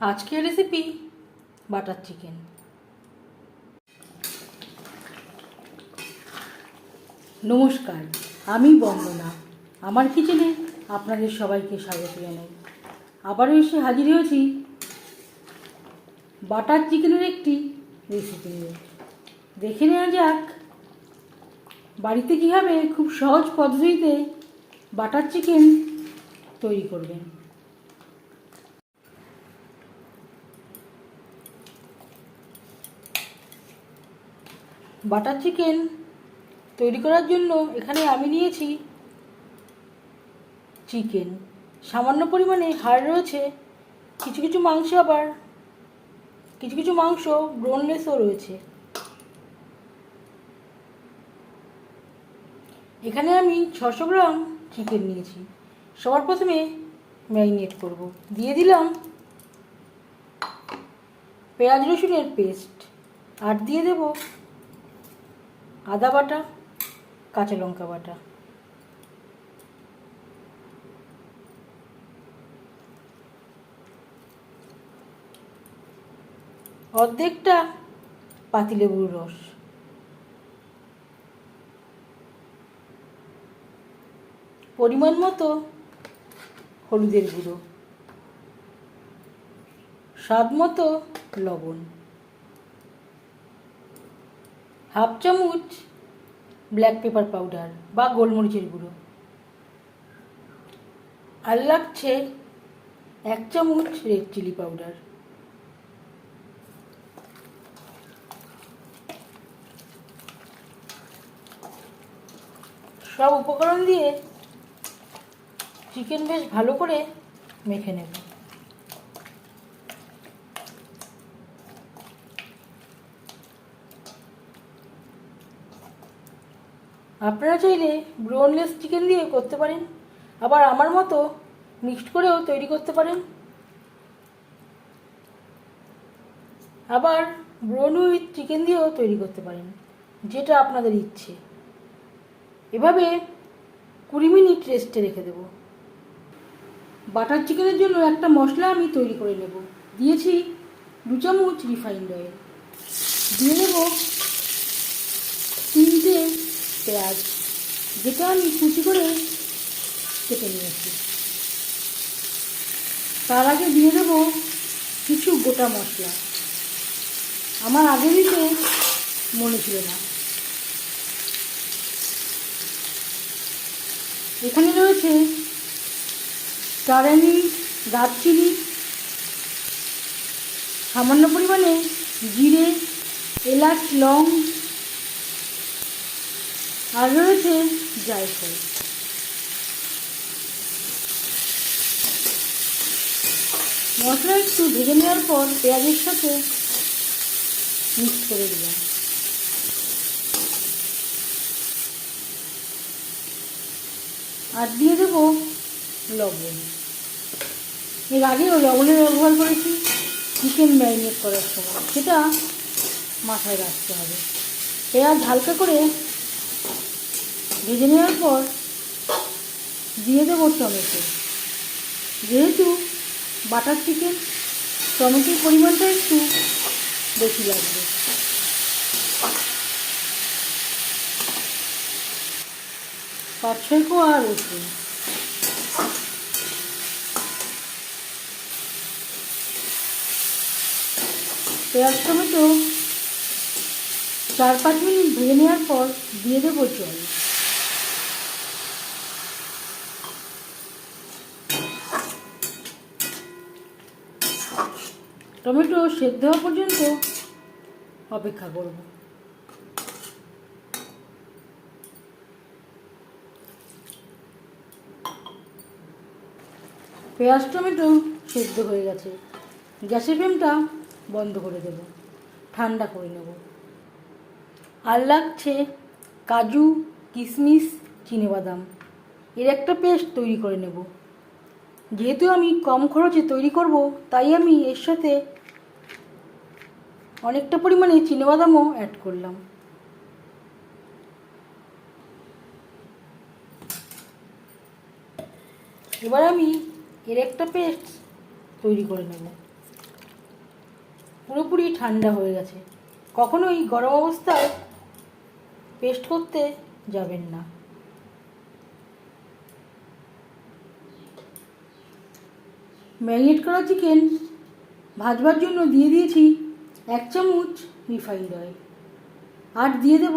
আজকের recipe butter chicken নমস্কার, আমি বন্দনা। আমার কিচেনে আপনাদের সবাইকে স্বাগত জানাই। আবারও এসে হাজির হয়েছি বাটার চিকেনের একটি রেসিপি নিয়ে। দেখে নেওয়া যাক, বাড়িতে কীভাবে খুব সহজ পদ্ধতিতে বাটার চিকেন তৈরি করবেন। বাটার চিকেন তৈরি করার জন্য এখানে আমি নিয়েছি চিকেন। সামান্য পরিমাণে হাড় রয়েছে, কিছু কিছু মাংস আবার, কিছু কিছু মাংস ব্রোনলেসও রয়েছে। এখানে আমি ছশো গ্রাম চিকেন নিয়েছি। সবার প্রথমে ম্যারিনেট করব। দিয়ে দিলাম পেঁয়াজ রসুনের পেস্ট। আর দিয়ে দেব আদা বাটা, কাঁচা লঙ্কা বাটা। অর্ধেকটা পাতিলেবুর রস। পরিমাণ মতো হলুদের গুঁড়ো। স্বাদ মতো লবণ। হাফ চামচ ব্ল্যাক পেপার পাউডার বা গোলমরিচের গুঁড়ো। আর লাগছে এক চামচ রেড চিলি পাউডার সব উপকরণ দিয়ে চিকেন বেশ ভালো করে মেখে নেব। আপনারা চাইলে ব্রোনলেস চিকেন দিয়ে করতে পারেন। আবার আমার মতো মিক্সড করেও তৈরি করতে পারেন। আবার ব্রোন উইথ চিকেন দিয়েও তৈরি করতে পারেন, যেটা আপনাদের ইচ্ছে। এভাবে কুড়ি মিনিট রেস্টে রেখে দেব। বাটার চিকেনের জন্য একটা মশলা আমি তৈরি করে নেব। দিয়েছি দু চামচ রিফাইন্ড অয়েল দিয়ে তিনটে পেঁয়াজ যেটা আমি কুচি করে কেটে নিয়েছি তার আগে দিয়ে দেব কিছু গোটা মশলা। আমার আগে দিতে মনে ছিল না। এখানে রয়েছে টারানি দারচিনি সামান্য পরিমাণে জিরে, এলাচ, লং আর রয়েছে জায়ফল। মশলা একটু ভেজে নেওয়ার পর পেঁয়াজের সাথে মিক্স করে দিলাম। আর দিয়ে দেবো লবণ। এর আগেও লবণের ব্যবহার করেছি চিকেন ম্যারিনেট করার সময়। সেটা মাথায় রাখতে হবে। পেঁয়াজ হালকা করে ভেজে নেওয়ার পর দিয়ে দেবো টমেটো। যেহেতু বাটার চিকেন টমেটোর পরিমাণটা একটু বেশি লাগবে। পাঁচ ছয় কোয়া রসুন। পেঁয়াজ, টমেটো চার পাঁচ মিনিট ভেজে নেওয়ার পর দিয়ে দেবো জল। টমেটো সেদ্ধ হওয়া পর্যন্ত অপেক্ষা করব। পেঁয়াজ, টমেটো সেদ্ধ হয়ে গেছে। গ্যাসের ফ্লেমটা বন্ধ করে দেব। ঠান্ডা করে নেব। আর লাগছে কাজু, কিশমিশ, চিনেবাদাম। এর একটা পেস্ট তৈরি করে নেব। যেহেতু আমি কম খরচে তৈরি করব, তাই আমি এর সাথে অনেকটা পরিমাণে চিনেবাদামও অ্যাড করলাম। এবার আমি এর একটা পেস্ট তৈরি করে নেব। পুরোপুরি ঠান্ডা হয়ে গেছে। কখনোই গরম অবস্থায় পেস্ট করতে যাবেন না। ম্যারিনেট করা চিকেন ভাজবার জন্য দিয়ে দিয়েছি এক চামচ রিফাইন্ড অয়েল আর দিয়ে দেব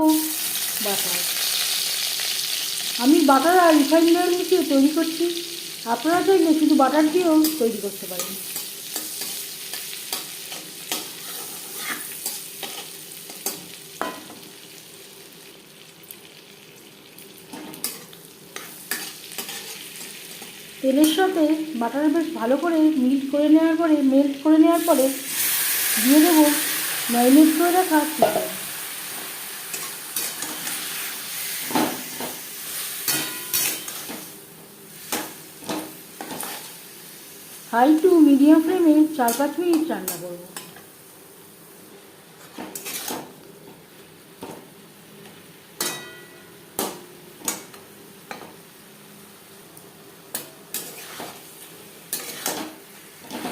বাটার আমি বাটার আর রিফাইন্ড অয়েল মিশিয়ে তৈরি করছি। আপনারা চাইলে শুধু বাটার দিয়েও তৈরি করতে পারেন। তেলের সাথে বাটার বেশ ভালো করে মিল্ট করে নেওয়ার পরে মেল্ট করে নেওয়ার পরে দিয়ে দেবো। ম্যারিনেট করে রাখা চিকেন হাই টু মিডিয়াম ফ্লেমে চার পাঁচ মিনিট রান্না করব।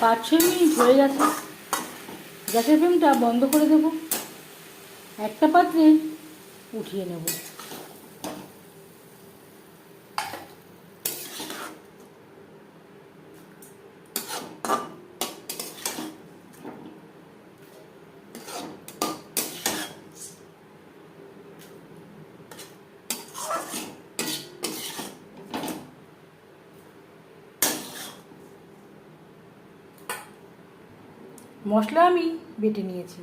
পাঁচ ছয় মিনিট হয়ে গেছে। গ্যাসের ফ্লেমটা বন্ধ করে দেব। একটা পাত্রে উঠিয়ে নেব। মশলা আমি বেটে নিয়েছি।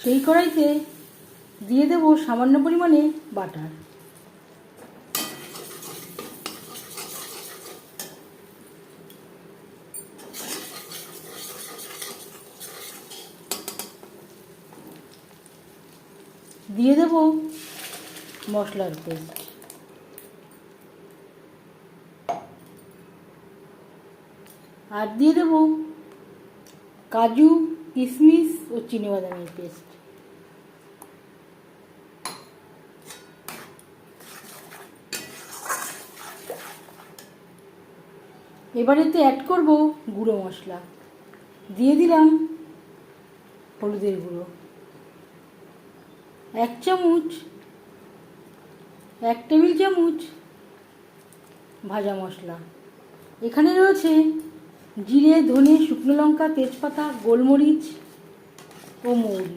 সেই কড়াইতে দিয়ে দেব সামান্য পরিমাণে বাটার। দিয়ে দেব মশলার পেস্ট। আর দিয়ে দেবো কাজু কিশমিশ ও চিনিবাদামের পেস্ট। এবারেতে অ্যাড করব গুঁড়ো মশলা। দিয়ে দিলাম হলুদের গুঁড়ো। এক চামচ, এক টেবিল চামচ ভাজা মশলা। এখানে রয়েছে জিরে, ধনে, শুকনো লঙ্কা, তেজপাতা, গোলমরিচ ও মৌরি।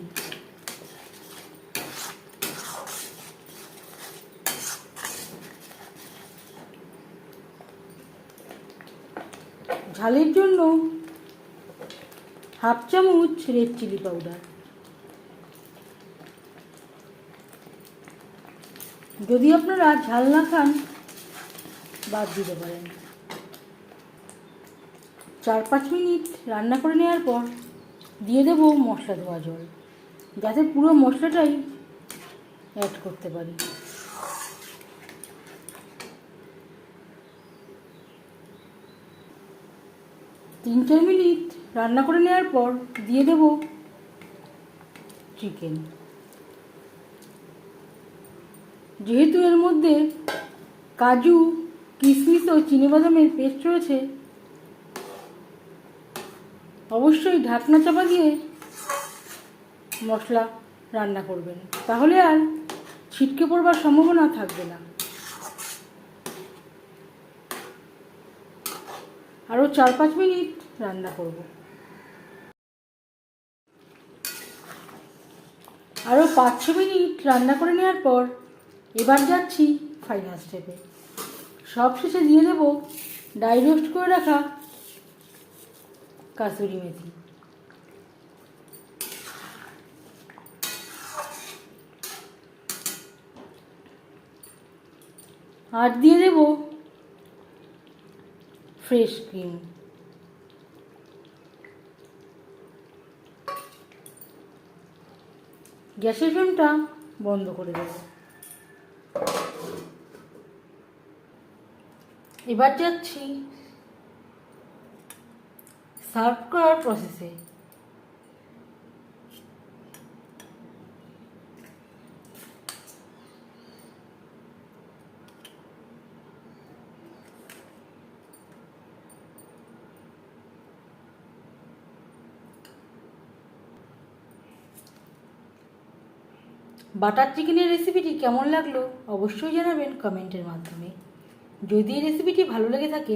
ঝালের জন্য হাফ চামচ রেড চিলি পাউডার যদি আপনারা ঝাল না খান, বাদ দিতে পারেন। চার পাঁচ মিনিট রান্না করে নেওয়ার পর দিয়ে দেব মশলা ধোয়া জল। যাতে পুরো মশলাটাই অ্যাড করতে পারি। তিন চার মিনিট রান্না করে নেওয়ার পর দিয়ে দেব চিকেন যেহেতু এর মধ্যে কাজু, কিশমিশ ও চিনিবাদামের পেস্ট রয়েছে অবশ্যই ঢাকনা চাপা দিয়ে মশলা রান্না করবেন। তাহলে আর ছিটকে পড়বার সম্ভাবনা থাকবে না। আরও চার পাঁচ মিনিট রান্না করব। আরও পাঁচ ছ মিনিট রান্না করে নেওয়ার পর এবার যাচ্ছি ফাইনাল স্টেপে সব শেষে দিয়ে দেব ডাই করে রাখা কাসুরি মেথি আর দিয়ে দেব ফ্রেশ ক্রিম। গ্যাসের ফ্লেমটা বন্ধ করে দেব। এবার যাচ্ছি সার্ভ করার প্রসেসে বাটার চিকেনের রেসিপিটি কেমন লাগল অবশ্যই জানাবেন কমেন্টের মাধ্যমে। যদি রেসিপিটি ভালো লেগে থাকে